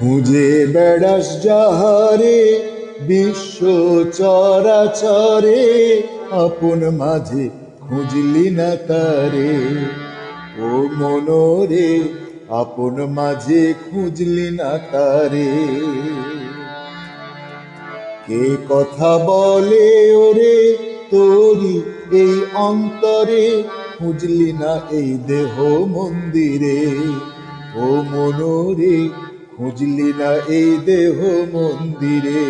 খুঁজে বেড়াস যাহারে, বিশ্ব চরাচরে, আপন মাঝে খুঁজলি না তারে। ও মনোরে, আপন মাঝে খুঁজলি না তারে। কে কথা বলে ওরে তোরি এই অন্তরে, খুঁজলি না এই দেহ মন্দিরে। ও মনোরে খুঁজলি না এই দেহ মন্দিরে।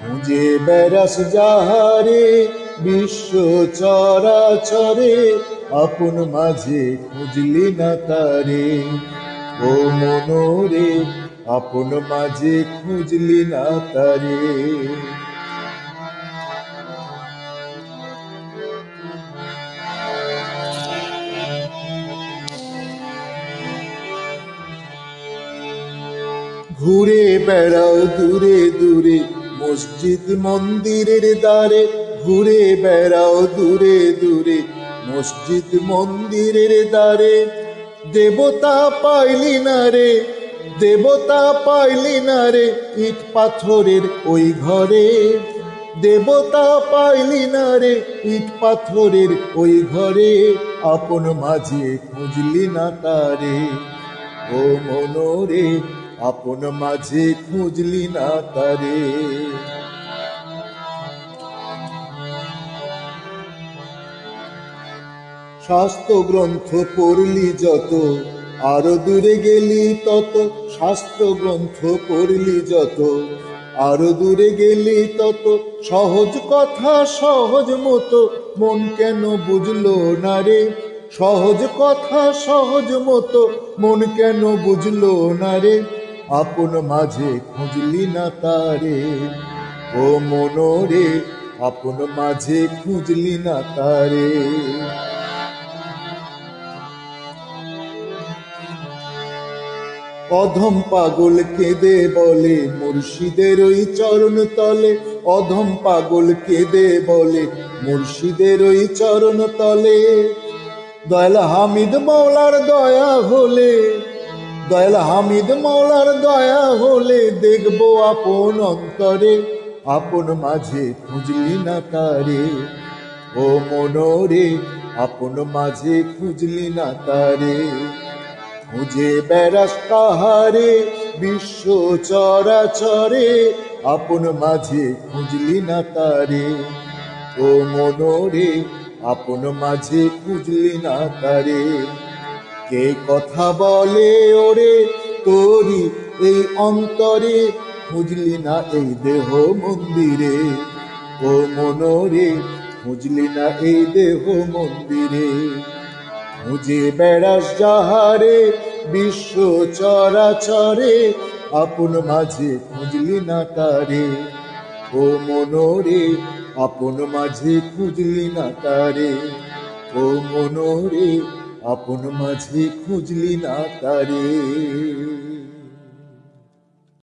খুঁজে বেড়াস যাহারে, বিশ্ব চরাচরে, আপন মাঝে খুঁজলি না তারে। ও মনোরে, আপন মাঝে খুঁজলি না তারে। ঘুরে বেড়াও দূরে দূরে, মসজিদ মন্দিরের দ্বারে। ঘুরে বেড়াও দূরে দূরে, মসজিদ মন্দিরের দ্বারে। দেবতা পাইলি না রে, দেবতা পাইলি না রে ইট পাথরের ওই ঘরে। দেবতা পাইলি না রে ইট পাথরের ওই ঘরে, আপন মাঝে খুঁজলি না তারে। ও মনোরে আপন মাঝে খুঁজলি না তারে। শাস্ত্র গ্রন্থ পড়লি যত, আরও দূরে গেলি তত। শাস্ত্র গ্রন্থ পড়লি যত, আরও দূরে গেলি তত। সহজ কথা সহজ মতো, মন কেন বুঝলো না রে? সহজ কথা সহজ মতো, মন কেন বুঝলো না রে? আপন মাঝে খুঁজলি না তারে। ও মনোরে, আপন মাঝে খুঁজলি না তারে। অধম পাগল কেঁদে বলে মুর্শিদের ওই চরণ তলে। অধম পাগল কেঁদে বলে মুর্শিদের ওই চরণ তলে। দয়াল হামিদ মৌলার দয়া হলে দয়াল হামিদ মৌলার দয়া হলে দেখব আপন অন্তরে, আপন মাঝে খুঁজলি না তারে ও মনোরে, আপন মাঝে খুঁজলি না তারে। খুঁজে বেড়াস কাহারে বিশ্ব চরাচরে, আপন মাঝে খুঁজলি না তারে। ও মনোরে, আপন মাঝে খুঁজলি না তারে। কে কথা বলে ওরে তোরি এই অন্তরে? খুঁজলি না এই দেহ মন্দিরে? ও মনোরে, খুঁজলি না এই দেহ মন্দিরে? খুঁজে বেড়াস যাহারে, বিশ্ব চরাচরে, আপন মাঝে খুঁজলি না তারে। ও মনোরে, আপন মাঝে খুঁজলি না তারে। ও মনোরে আপন মাঝে খুঁজলি না তারে।